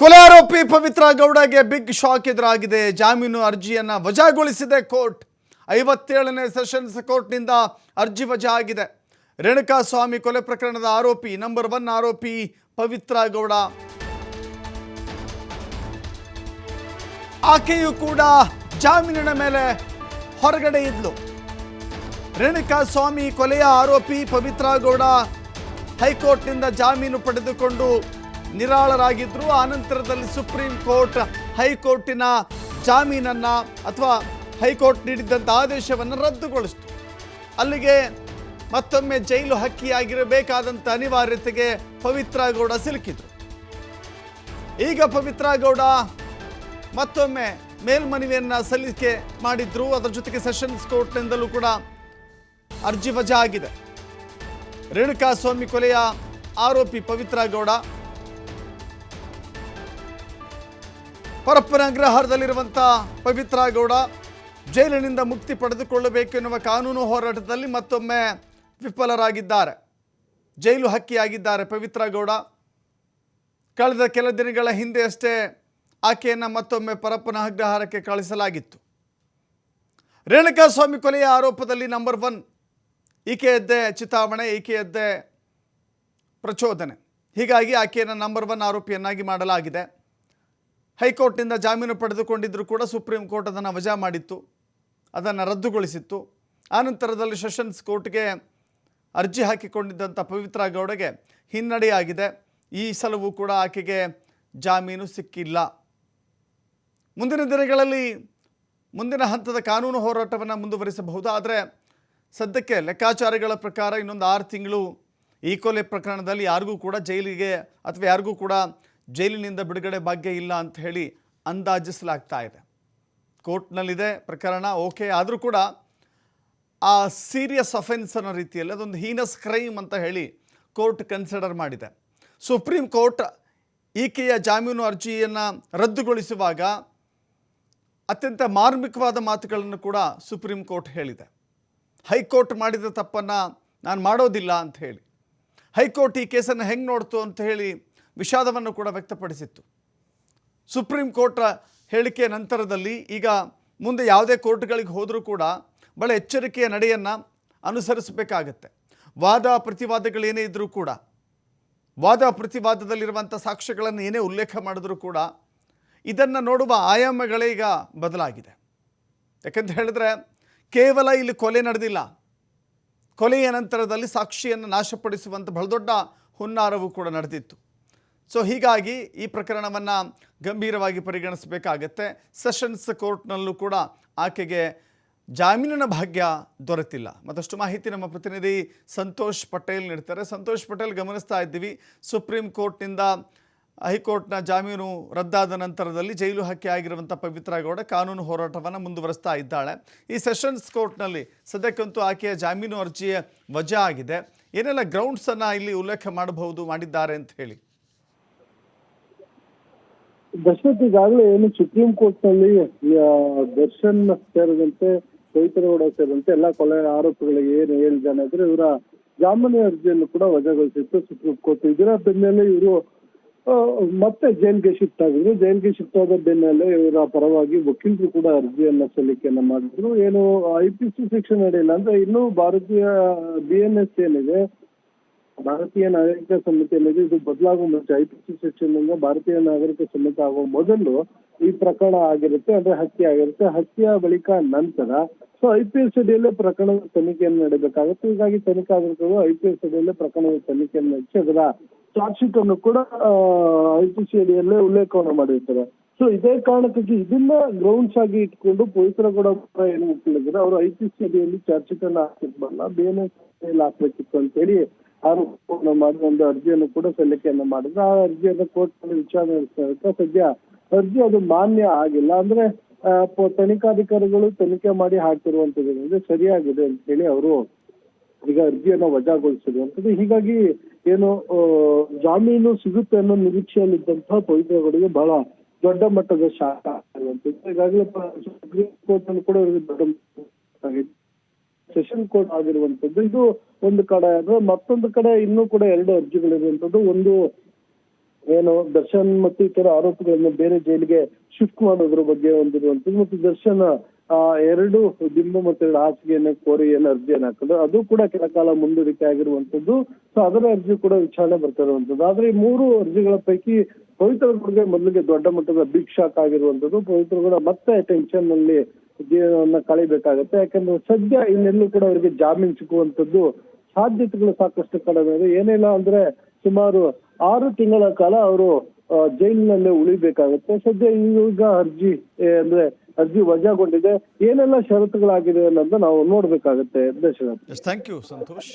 ಕೊಲೆ ಆರೋಪಿ ಪವಿತ್ರ ಗೌಡಗೆ big shock ಎದುರಾಗಿದೆ. ಜಾಮೀನು ಅರ್ಜಿಯನ್ನ ವಜಾಗೊಳಿಸಿದೆ ಕೋರ್ಟ್. ಐವತ್ತೇಳನೇ ಸೆಷನ್ಸ್ ಕೋರ್ಟ್ನಿಂದ ಅರ್ಜಿ ವಜಾ ಆಗಿದೆ. ರೇಣುಕಾ ಸ್ವಾಮಿ ಕೊಲೆ ಪ್ರಕರಣದ ಆರೋಪಿ, ನಂಬರ್ ಒನ್ ಆರೋಪಿ ಪವಿತ್ರ ಗೌಡ. ಆಕೆಯೂ ಕೂಡ ಜಾಮೀನಿನ ಮೇಲೆ ಹೊರಗಡೆ ಇದ್ಲು. ರೇಣುಕಾ ಸ್ವಾಮಿ ಕೊಲೆಯ ಆರೋಪಿ ಪವಿತ್ರ ಗೌಡ ಹೈಕೋರ್ಟ್ನಿಂದ ಜಾಮೀನು ಪಡೆದುಕೊಂಡು ನಿರಾಳರಾಗಿದ್ದರು ಆನಂತರದಲ್ಲಿ ಸುಪ್ರೀಂ ಕೋರ್ಟ್, ಹೈಕೋರ್ಟಿನ ಜಾಮೀನನ್ನು ಅಥವಾ ಹೈಕೋರ್ಟ್ ನೀಡಿದ್ದಂಥ ಆದೇಶವನ್ನು ರದ್ದುಗೊಳಿಸಿತು. ಅಲ್ಲಿಗೆ ಮತ್ತೊಮ್ಮೆ ಜೈಲು ಹಕ್ಕಿಯಾಗಿರಬೇಕಾದಂಥ ಅನಿವಾರ್ಯತೆಗೆ ಪವಿತ್ರ ಗೌಡ ಸಿಲುಕಿದ್ರು. ಈಗ ಪವಿತ್ರ ಗೌಡ ಮತ್ತೊಮ್ಮೆ ಮೇಲ್ಮನವಿಯನ್ನು ಸಲ್ಲಿಕೆ ಮಾಡಿದ್ರು. ಅದರ ಜೊತೆಗೆ ಸೆಷನ್ಸ್ ಕೋರ್ಟ್ನಿಂದಲೂ ಕೂಡ ಅರ್ಜಿ ವಜಾ ಆಗಿದೆ. ರೇಣುಕಾ ಸ್ವಾಮಿ ಕೊಲೆಯ ಆರೋಪಿ ಪವಿತ್ರ ಗೌಡ ಪರಪ್ಪನ ಅಗ್ರಹಾರದಲ್ಲಿರುವಂಥ ಪವಿತ್ರ ಗೌಡ ಜೈಲಿನಿಂದ ಮುಕ್ತಿ ಪಡೆದುಕೊಳ್ಳಬೇಕು ಎನ್ನುವ ಕಾನೂನು ಹೋರಾಟದಲ್ಲಿ ಮತ್ತೊಮ್ಮೆ ವಿಫಲರಾಗಿದ್ದಾರೆ. ಜೈಲು ಹಕ್ಕಿಯಾಗಿದ್ದಾರೆ ಪವಿತ್ರ ಗೌಡ. ಕಳೆದ ಕೆಲ ದಿನಗಳ ಹಿಂದೆ ಅಷ್ಟೇ ಆಕೆಯನ್ನು ಮತ್ತೊಮ್ಮೆ ಪರಪ್ಪನ ಅಗ್ರಹಾರಕ್ಕೆ ಕಳಿಸಲಾಗಿತ್ತು. ರೇಣುಕಾ ಸ್ವಾಮಿ ಕೊಲೆಯ ಆರೋಪದಲ್ಲಿ ನಂಬರ್ ಒನ್ ಈಕೆಯದ್ದೇ ಚಿತಾವಣೆ, ಈಕೆಯದ್ದೇ ಪ್ರಚೋದನೆ. ಹೀಗಾಗಿ ಆಕೆಯನ್ನು ನಂಬರ್ ಒನ್ ಆರೋಪಿಯನ್ನಾಗಿ ಮಾಡಲಾಗಿದೆ. ಹೈಕೋರ್ಟ್ನಿಂದ ಜಾಮೀನು ಪಡೆದುಕೊಂಡಿದ್ದರೂ ಕೂಡ ಸುಪ್ರೀಂ ಕೋರ್ಟ್ ಅದನ್ನು ವಜಾ ಮಾಡಿತ್ತು, ಅದನ್ನು ರದ್ದುಗೊಳಿಸಿತ್ತು. ಆನಂತರದಲ್ಲಿ ಸೆಷನ್ಸ್ ಕೋರ್ಟ್ಗೆ ಅರ್ಜಿ ಹಾಕಿಕೊಂಡಿದ್ದಂಥ ಪವಿತ್ರ ಗೌಡಗೆ ಹಿನ್ನಡೆಯಾಗಿದೆ. ಈ ಸಲವೂ ಕೂಡ ಆಕೆಗೆ ಜಾಮೀನು ಸಿಕ್ಕಿಲ್ಲ. ಮುಂದಿನ ದಿನಗಳಲ್ಲಿ ಮುಂದಿನ ಹಂತದ ಕಾನೂನು ಹೋರಾಟವನ್ನು ಮುಂದುವರಿಸಬಹುದು. ಆದರೆ ಸದ್ಯಕ್ಕೆ ಲೆಕ್ಕಾಚಾರಗಳ ಪ್ರಕಾರ ಇನ್ನೊಂದು ಆರು ತಿಂಗಳು ಈ ಕೊಲೆ ಪ್ರಕರಣದಲ್ಲಿ ಯಾರಿಗೂ ಕೂಡ ಜೈಲಿಗೆ ಅಥವಾ ಯಾರಿಗೂ ಕೂಡ ಜೈಲಿನಿಂದ ಬಿಡುಗಡೆ ಭಾಗ್ಯ ಇಲ್ಲ ಅಂತ ಹೇಳಿ ಅಂದಾಜಿಸಲಾಗ್ತಾ ಇದೆ. ಕೋರ್ಟ್ನಲ್ಲಿದೆ ಪ್ರಕರಣ, ಓಕೆ. ಆದರೂ ಕೂಡ ಆ ಸೀರಿಯಸ್ ಅಫೆನ್ಸ್ ಅನ್ನೋ ರೀತಿಯಲ್ಲಿ ಅದೊಂದು ಹೀನಸ್ ಕ್ರೈಮ್ ಅಂತ ಹೇಳಿ ಕೋರ್ಟ್ ಕನ್ಸಿಡರ್ ಮಾಡಿದೆ. ಸುಪ್ರೀಂ ಕೋರ್ಟ್ ಈಕೆಯ ಜಾಮೀನು ಅರ್ಜಿಯನ್ನು ರದ್ದುಗೊಳಿಸುವಾಗ ಅತ್ಯಂತ ಮಾರ್ಮಿಕವಾದ ಮಾತುಗಳನ್ನು ಕೂಡ ಸುಪ್ರೀಂ ಕೋರ್ಟ್ ಹೇಳಿದೆ. ಹೈಕೋರ್ಟ್ ಮಾಡಿದ ತಪ್ಪನ್ನು ನಾನು ಮಾಡೋದಿಲ್ಲ ಅಂತ ಹೇಳಿ. ಹೈಕೋರ್ಟ್ ಈ ಕೇಸನ್ನು ಹೆಂಗೆ ನೋಡ್ತು ಅಂತ ಹೇಳಿ ವಿಷಾದವನ್ನು ಕೂಡ ವ್ಯಕ್ತಪಡಿಸಿತ್ತು. ಸುಪ್ರೀಂ ಕೋರ್ಟ್ ಹೇಳಿಕೆ ನಂತರದಲ್ಲಿ ಈಗ ಮುಂದೆ ಯಾವುದೇ ಕೋರ್ಟ್ಗಳಿಗೆ ಹೋದರೂ ಕೂಡ ಭಾಳ ಎಚ್ಚರಿಕೆಯ ನಡೆಯನ್ನು ಅನುಸರಿಸಬೇಕಾಗತ್ತೆ. ವಾದ ಪ್ರತಿವಾದಗಳೇನೇ ಇದ್ದರೂ ಕೂಡ, ವಾದ ಪ್ರತಿವಾದದಲ್ಲಿರುವಂಥ ಸಾಕ್ಷ್ಯಗಳನ್ನು ಏನೇ ಉಲ್ಲೇಖ ಮಾಡಿದ್ರೂ ಕೂಡ ಇದನ್ನು ನೋಡುವ ಆಯಾಮಗಳೇ ಈಗ ಬದಲಾಗಿದೆ. ಯಾಕಂತ ಹೇಳಿದ್ರೆ ಕೇವಲ ಇಲ್ಲಿ ಕೊಲೆ ನಡೆದಿಲ್ಲ. ಕೊಲೆಯ ನಂತರದಲ್ಲಿ ಸಾಕ್ಷಿಯನ್ನು ನಾಶಪಡಿಸುವಂಥ ಬಹಳ ದೊಡ್ಡ ಹುನ್ನಾರವು ಕೂಡ ನಡೆದಿತ್ತು. ಸೊ ಹೀಗಾಗಿ ಈ ಪ್ರಕರಣವನ್ನು ಗಂಭೀರವಾಗಿ ಪರಿಗಣಿಸಬೇಕಾಗತ್ತೆ. ಸೆಷನ್ಸ್ ಕೋರ್ಟ್ನಲ್ಲೂ ಕೂಡ ಆಕೆಗೆ ಜಾಮೀನಿನ ಭಾಗ್ಯ ದೊರೆತಿಲ್ಲ. ಮತ್ತಷ್ಟು ಮಾಹಿತಿ ನಮ್ಮ ಪ್ರತಿನಿಧಿ ಸಂತೋಷ್ ಪಟೇಲ್ ನೀಡ್ತಾರೆ. ಸಂತೋಷ್ ಪಟೇಲ್, ಗಮನಿಸ್ತಾ ಇದ್ದೀವಿ. ಸುಪ್ರೀಂ ಕೋರ್ಟ್ನಿಂದ ಹೈಕೋರ್ಟ್ನ ಜಾಮೀನು ರದ್ದಾದ ನಂತರದಲ್ಲಿ ಜೈಲು ಹಕ್ಕಿ ಆಗಿರುವಂಥ ಪವಿತ್ರ ಗೌಡ ಕಾನೂನು ಹೋರಾಟವನ್ನು ಮುಂದುವರಿಸ್ತಾ ಇದ್ದಾಳೆ. ಈ ಸೆಷನ್ಸ್ ಕೋರ್ಟ್ನಲ್ಲಿ ಸದ್ಯಕ್ಕಂತೂ ಆಕೆಯ ಜಾಮೀನು ಅರ್ಜಿಯ ವಜಾ ಆಗಿದೆ. ಏನೆಲ್ಲ ಗ್ರೌಂಡ್ಸನ್ನು ಇಲ್ಲಿ ಉಲ್ಲೇಖ ಮಾಡಬಹುದು, ಮಾಡಿದ್ದಾರೆ ಅಂತ ಹೇಳಿ. ದಶರಥ್ ಈಗಾಗಲೇ ಏನು ಸುಪ್ರೀಂ ಕೋರ್ಟ್ನಲ್ಲಿ ದರ್ಶನ್ ಸೇರಿದಂತೆ ಪವಿತ್ರಗೌಡ ಸೇರಿದಂತೆ ಎಲ್ಲಾ ಕೊಲೆ ಆರೋಪಿಗಳಿಗೆ ಏನು ಹೇಳಿದ್ದಾನೆ ಅಂದ್ರೆ ಇವರ ಜಾಮೀನು ಅರ್ಜಿಯನ್ನು ಕೂಡ ವಜಾಗೊಳಿಸಿತ್ತು ಸುಪ್ರೀಂ ಕೋರ್ಟ್ ಇದರ ಬೆನ್ನಲ್ಲೇ ಇವರು ಮತ್ತೆ ಜೈಲ್ಗೆ ಶಿಫ್ಟ್ ಆಗಿದ್ರು. ಜೈಲ್ಗೆ ಶಿಫ್ಟ್ ಆದ ಬೆನ್ನಲ್ಲೇ ಇವರ ಪರವಾಗಿ ವಕೀಲರು ಕೂಡ ಅರ್ಜಿಯನ್ನ ಸಲ್ಲಿಕೆಯನ್ನ ಮಾಡಿದ್ರು. ಏನು ಐ ಪಿ ಸಿ ಸೆಕ್ಷನ್ ನಡೆಯಿಲ್ಲ ಅಂದ್ರೆ ಇನ್ನೂ ಭಾರತೀಯ ಬಿ ಎನ್ ಎಸ್ ಏನಿದೆ ಭಾರತೀಯ ನಾಗರಿಕ ಸಂಹಿತೆ ಅನ್ನೋದು ಇದು ಬದಲಾಗುವ ಮುಂಚೆ ಐ ಪಿ ಸಿ ಸೆಕ್ಷನ್ ಇಂದ ಭಾರತೀಯ ನಾಗರಿಕ ಸಂಹಿತೆ ಆಗುವ ಮೊದಲು ಈ ಪ್ರಕರಣ ಆಗಿರುತ್ತೆ ಅಂದ್ರೆ ಹತ್ಯೆ ಆಗಿರುತ್ತೆ. ಹತ್ಯೆಯ ಬಳಿಕ ನಂತರ ಸೊ ಐ ಪಿ ಎಸ್ ಅಡಿಯಲ್ಲೇ ಪ್ರಕರಣದ ತನಿಖೆಯನ್ನು ನಡೆಯಬೇಕಾಗುತ್ತೆ ಹೀಗಾಗಿ ತನಿಖಾಧಿಕಾರಿಗಳು ಐ ಪಿ ಎಸ್ ಅಡಿಯಲ್ಲೇ ಪ್ರಕರಣದ ತನಿಖೆಯನ್ನು ನಡೆಸಿ ಅದರ ಚಾರ್ಜ್ ಶೀಟ್ ಅನ್ನು ಕೂಡ ಐ ಪಿ ಸಿ ಅಡಿಯಲ್ಲೇ ಉಲ್ಲೇಖವನ್ನು ಮಾಡಿರ್ತಾರೆ. ಸೊ, ಇದೇ ಕಾರಣಕ್ಕಾಗಿ ಇದನ್ನ ಗ್ರೌಂಡ್ಸ್ ಆಗಿ ಇಟ್ಕೊಂಡು ಪವಿತ್ರಗೌಡ ಕೂಡ ಏನು ವಕೀಲರಿದ್ದಾರೆ ಅವರು ಐ ಪಿ ಸಿ ಅಡಿಯಲ್ಲಿ ಚಾರ್ಜ್ ಶೀಟ್ ಅನ್ನು ಹಾಕಿರ್ಬಲ್ಲ ಬರಲ್ಲ ಬೇನೆ ಹಾಕ್ಬೇಕಿತ್ತು ಅಂತ ಹೇಳಿ ಆರೋಪವನ್ನು ಮಾಡಿ ಒಂದು ಅರ್ಜಿಯನ್ನು ಕೂಡ ಸಲ್ಲಿಕೆಯನ್ನು ಮಾಡಿದ್ರು. ಆ ಅರ್ಜಿಯನ್ನು ಕೋರ್ಟ್ನಲ್ಲಿ ವಿಚಾರಣೆ ನಡೆಸಿದ ಸದ್ಯ ಅರ್ಜಿ ಅದು ಮಾನ್ಯ ಆಗಿಲ್ಲ. ಅಂದ್ರೆ ತನಿಖಾಧಿಕಾರಿಗಳು ತನಿಖೆ ಮಾಡಿ ಹಾಕಿರುವಂತದ್ದು ಸರಿಯಾಗಿದೆ ಅಂತ ಹೇಳಿ ಅವರು ಈಗ ಅರ್ಜಿಯನ್ನು ವಜಾಗೊಳಿಸಿರುವಂತದ್ದು ಹೀಗಾಗಿ ಏನು ಜಾಮೀನು ಸಿಗುತ್ತೆ ಅನ್ನೋ ನಿರೀಕ್ಷೆಯಲ್ಲಿದ್ದಂತಹ ಪವಿತ್ರಗಳಿಗೆ ಬಹಳ ದೊಡ್ಡ ಮಟ್ಟದ ಶಾಖ ಆಗಿರುವಂತದ್ದು ಈಗಾಗಲೇ ಸುಪ್ರೀಂ ಕೋರ್ಟ್ ಕೂಡ ದೊಡ್ಡ. ಸೆಷನ್ ಕೋರ್ಟ್ ಆಗಿರುವಂತದ್ದು ಇದು ಒಂದು ಕಡೆ ಅದು ಮತ್ತೊಂದು ಕಡೆ ಇನ್ನೂ ಕೂಡ ಎರಡು ಅರ್ಜಿಗಳಿರುವಂತದ್ದು ಒಂದು ಏನು ದರ್ಶನ್ ಮತ್ತು ಇತರ ಆರೋಪಿಗಳನ್ನು ಬೇರೆ ಜೈಲಿಗೆ ಶಿಫ್ಟ್ ಮಾಡೋದ್ರ ಬಗ್ಗೆ ಹೊಂದಿರುವಂತದ್ದು ಮತ್ತು ದರ್ಶನ್, ಆ, ಎರಡು ದಿಂಬು ಮತ್ತು ಎರಡು ಹಾಸಿಗೆಯನ್ನು ಕೋರಿ ಏನು ಅರ್ಜಿಯನ್ನು ಹಾಕಿದ್ರು. ಅದು ಕೂಡ ಕೆಲ ಕಾಲ ಮುಂದೂಡಿಕೆ ಆಗಿರುವಂತದ್ದು. ಸೊ ಅದರ ಅರ್ಜಿ ಕೂಡ ವಿಚಾರಣೆ ಬರ್ತಾ ಇರುವಂತದ್ದು. ಆದ್ರೆ ಈ ಮೂರು ಅರ್ಜಿಗಳ ಪೈಕಿ ಪವಿತ್ರ ಗೌಡ್ಗೆ ಮೊದಲಿಗೆ ದೊಡ್ಡ ಮಟ್ಟದ ಬಿಗ್ ಶಾಕ್ ಆಗಿರುವಂತದ್ದು. ಕೂಡ ಮತ್ತೆ ಟೆನ್ಷನ್ನಲ್ಲಿ ಜೀವನವನ್ನ ಕಳಿಬೇಕಾಗತ್ತೆ. ಯಾಕಂದ್ರೆ ಸದ್ಯ ಇನ್ನೆಲ್ಲೂ ಕೂಡ ಅವರಿಗೆ ಜಾಮೀನು ಸಿಗುವಂತದ್ದು ಸಾಧ್ಯತೆಗಳು ಸಾಕಷ್ಟು ಕಡಿಮೆ ಇದೆ. ಏನಿಲ್ಲ ಅಂದ್ರೆ ಸುಮಾರು ಆರು ತಿಂಗಳ ಕಾಲ ಅವರು ಜೈಲಿನಲ್ಲೇ ಉಳಿಬೇಕಾಗುತ್ತೆ. ಸದ್ಯ ಈಗ ಅರ್ಜಿ ಅಂದ್ರೆ ಅರ್ಜಿ ವಜಾಗೊಂಡಿದೆ. ಏನೆಲ್ಲ ಷರತ್ತುಗಳಾಗಿದೆ ಅನ್ನೋದನ್ನ ನಾವು ನೋಡ್ಬೇಕಾಗುತ್ತೆ ದಶರಥ್ ಥ್ಯಾಂಕ್ ಯು ಸಂತೋಷ್